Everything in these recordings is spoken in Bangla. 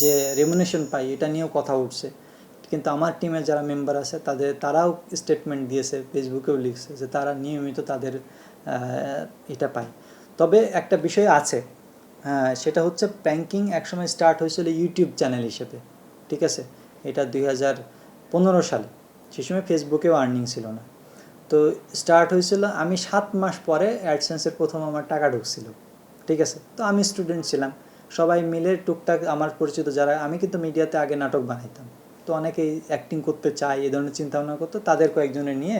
যে রেমুনেশন পাই এটা নিয়েও কথা উঠছে। কিন্তু আমার টিমের যারা মেম্বার আছে, তাদের, তারাও স্টেটমেন্ট দিয়েছে ফেসবুকেও লিখছে যে তারা নিয়মিত তাদের এটা পায়। তবে একটা বিষয় আছে হ্যাঁ সেটা হচ্ছে ব্যাংকিং একসময় স্টার্ট হয়েছিল ইউটিউব চ্যানেল হিসেবে, ঠিক আছে? এটা দুই হাজার পনেরো সালে, সে সময় ফেসবুকেও আর্নিং ছিল না। তো স্টার্ট হয়েছিল, আমি সাত মাস পরে অ্যাডসেন্সের প্রথম আমার টাকা ঢুকছিল, ঠিক আছে? তো আমি স্টুডেন্ট ছিলাম। সবাই মিলে টুকটাক আমার পরিচিত যারা, আমি কিন্তু মিডিয়াতে আগে নাটক বানাইতাম। তো অনেকেই অ্যাক্টিং করতে চায় এই ধরনের চিন্তা ভাবনা করতো, তাদের কয়েকজনের নিয়ে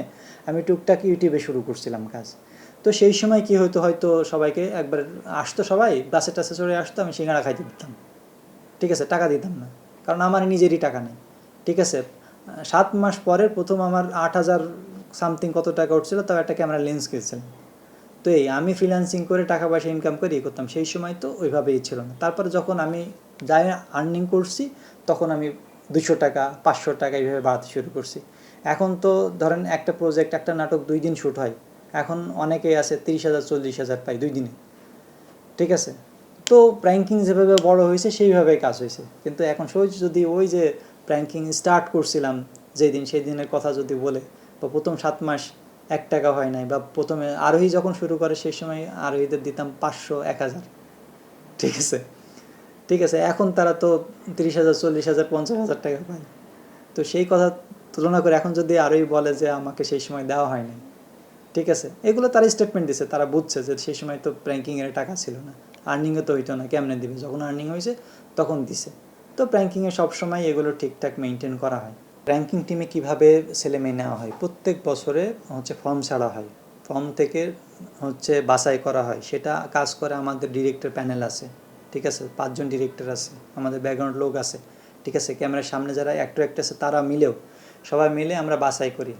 আমি টুকটাক ইউটিউবে শুরু করছিলাম কাজ। তো সেই সময় কি হতো হয়তো সবাইকে একবার আসতো সবাই বাসে টাসে চড়ে আসতো, আমি সিঙ্গাড়া খাইতে দিতাম। ঠিক আছে, টাকা দিতাম না, কারণ আমার নিজেরই টাকা নেই। ঠিক আছে, সাত মাস পরে প্রথম আমার আট হাজার সামথিং কত টাকা উঠছিল, তাও একটা ক্যামেরা লেন্স কিনছিলাম। তো এই আমি ফ্রিল্যান্সিং করে টাকা পয়সা ইনকাম করে ইয়ে করতাম, সেই সময় তো ওইভাবেই ছিল না। তারপরে যখন আমি যাই আর্নিং করছি, তখন আমি দুশো টাকা, পাঁচশো টাকা এইভাবে বাড়াতে শুরু করছি। এখন তো ধরেন একটা প্রজেক্ট একটা নাটক দুই দিন শ্যুট হয়। এখন অনেকেই আছে তিরিশ হাজার, চল্লিশ হাজার পাই দুই দিনে। ঠিক আছে? তো প্র্যাঙ্কিং যেভাবে বড় হয়েছে, সেইভাবেই কাজ হয়েছে। কিন্তু এখন সহজ যদি ওই যে প্র্যাঙ্কিং স্টার্ট করছিলাম, যেদিন সেই দিনের কথা যদি বলে, বা প্রথম সাত মাস এক টাকা হয় নাই বা প্রথমে আরোহী যখন শুরু করে সেই সময় আরোহীদের দিতাম পাঁচশো, এক হাজার। ঠিক আছে? ঠিক আছে, এখন তারা তো তিরিশ হাজার, চল্লিশ হাজার, পঞ্চাশ হাজার টাকা পায়। তো সেই কথা তুলনা করে এখন যদি আরোই বলে যে আমাকে সেই সময় দেওয়া হয়নি ঠিক আছে? এগুলো তারা স্টেটমেন্ট দিছে, তারা বুঝছে যে সেই সময় তো প্র্যাঙ্কিংয়ের টাকা ছিল না। আর্নিংও তো হইতো না, কেমনে দিবে? যখন আর্নিং হয়েছে তখন দিছে। তো প্র্যাঙ্কিংয়ে সবসময় এগুলো ঠিকঠাক মেনটেন করা হয়। প্র্যাঙ্কিং টিমে কীভাবে ছেলে মেয়ে নেওয়া হয়? প্রত্যেক বছরে হচ্ছে ফর্ম ছাড়া হয়। ফর্ম থেকে হচ্ছে বাছাই করা হয়। সেটা কাজ করে আমাদের ডিরেক্টর প্যানেল আছে। ঠিক আছে? পাঁচজন ডিরেক্টর আছে। আমাদের ব্যাকগ্রাউন্ড লোক আছে। ঠিক আছে? ক্যামেরার সামনে যারা অ্যাক্টর অ্যাক্টর আছে, তারা মিলেও সবাই মিলে আমরা বাছাই করি।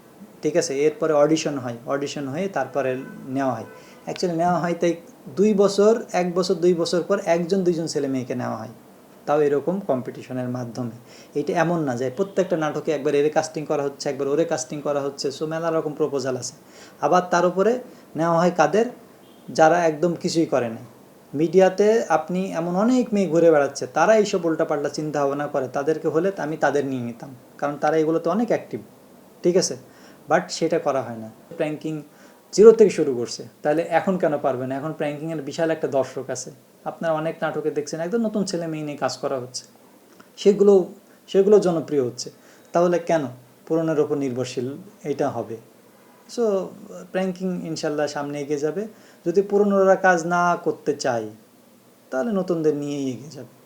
ঠিক আছে? এরপরে অডিশন হয়। অডিশন হয়ে তারপরে নেওয়া হয়। অ্যাকচুয়ালি নেওয়া হয় তাই দুই বছর, এক বছর, দুই বছর পর একজন, দুইজন ছেলে মেয়েকে নেওয়া হয়। তাও এরকম কম্পিটিশনের মাধ্যমে। এটা এমন না যায় প্রত্যেকটা নাটকে একবার এরে কাস্টিং করা হচ্ছে, একবার ওরে কাস্টিং করা হচ্ছে সো মেলা রকম প্রপোজাল আছে। আবার তার উপরে নেওয়া হয় কাদের? যারা একদম কিছুই করে না মিডিয়াতে আপনি এমন অনেক মেয়ে ঘুরে বেড়াচ্ছে, তারা এইসব উল্টাপাল্টা চিন্তা ভাবনা করে। তাদেরকে হলে আমি তাদের নিয়ে নিতাম। কারণ তারা এগুলোতে অনেক অ্যাক্টিভ ঠিক আছে? বাট সেটা করা হয় না। প্র্যাঙ্কিং জিরো থেকে শুরু করছে। তাহলে এখন কেন পারবে না? এখন প্র্যাঙ্কিংয়ের বিশাল একটা দর্শক আছে। আপনারা অনেক নাটকে দেখছেন, একদম নতুন ছেলে মেয়ে নিয়ে কাজ করা হচ্ছে। সেগুলো সেগুলো জনপ্রিয় হচ্ছে। তাহলে কেন? পুরনের ওপর নির্ভরশীল, এটা হবে। সো প্র্যাঙ্কিং ইনশাল্লাহ সামনে এগিয়ে যাবে। যদি পুরনোরা কাজ না করতে চায়, তাহলে নতুনদের নিয়েই এগিয়ে যাবে।